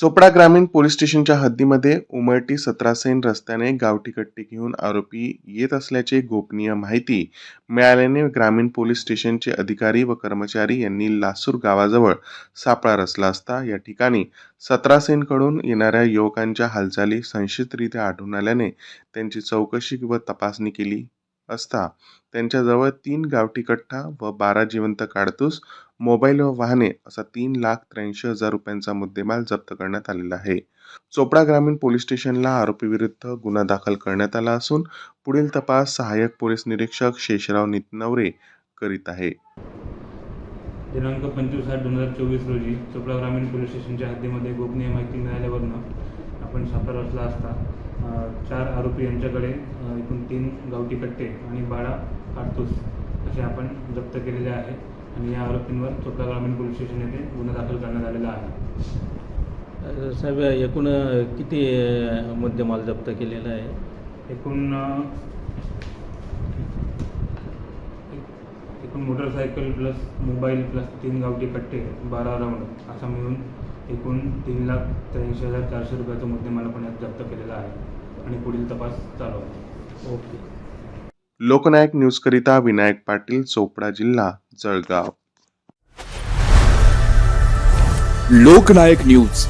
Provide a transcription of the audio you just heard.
चोपडा ग्रामीण पोलीस स्टेशनच्या हद्दीमध्ये उमरटी सतरासेन रस्त्याने गावठी कट्टी घेऊन आरोपी येत असल्याचे गोपनीय माहिती मिळाल्याने ग्रामीण पोलीस स्टेशनचे अधिकारी व कर्मचारी यांनी लासूर गावाजवळ सापळा रचला असता या ठिकाणी सतरासेनकडून येणाऱ्या युवकांच्या हालचाली संशयितरित्या आढळून आल्याने त्यांची चौकशी व तपासणी केली असता. त्यांच्याजवळ तीन गावठी कट्टा व बारा जिवंत काडतूस मोबाईल व वाहने असा तीन लाख त्र्याऐंशी हजार रुपयांचा मुद्देमाल जप्त करण्यात आलेला आहे. चोपडा ग्रामीण पोलीस स्टेशनला आरोपीविरुद्ध गुन्हा दाखल करण्यात आला असून पुढील तपास सहाय्यक पोलीस निरीक्षक शेषराव नितनवरे करीत आहे. दिनांक पंचवीस आठ दोन हजार चोवीस रोजी चोपडा ग्रामीण पोलीस स्टेशनच्या हद्दीमध्ये गोपनीय माहिती मिळाल्यावरनं आपण सापळा असता चार आरोपी यांच्याकडे एकूण तीन गावठी कट्टे आणि बारा काडतूस असे आपण जप्त केलेले आहे आणि या आरोपींवर चोपडा ग्रामीण पोलीस स्टेशन येथे गुन्हा दाखल करण्यात आलेला आहे. साहेब एकूण किती मुद्देमाल जप्त केलेला आहे? एकूण एकूण मोटरसायकल प्लस मोबाईल प्लस तीन गावठी कट्टे बारा राऊंड असा मिळून एकूण तीन लाख त्र्याऐंशी हजार चारशे रुपयाचा मुद्देमाल आपण यात जप्त केलेला आहे. आणि पुढील तपास चालू आहे. ओके. लोकनायक न्यूजकरिता विनायक पाटील चोपडा जिल्हा जळगाव. लोकनायक न्यूज.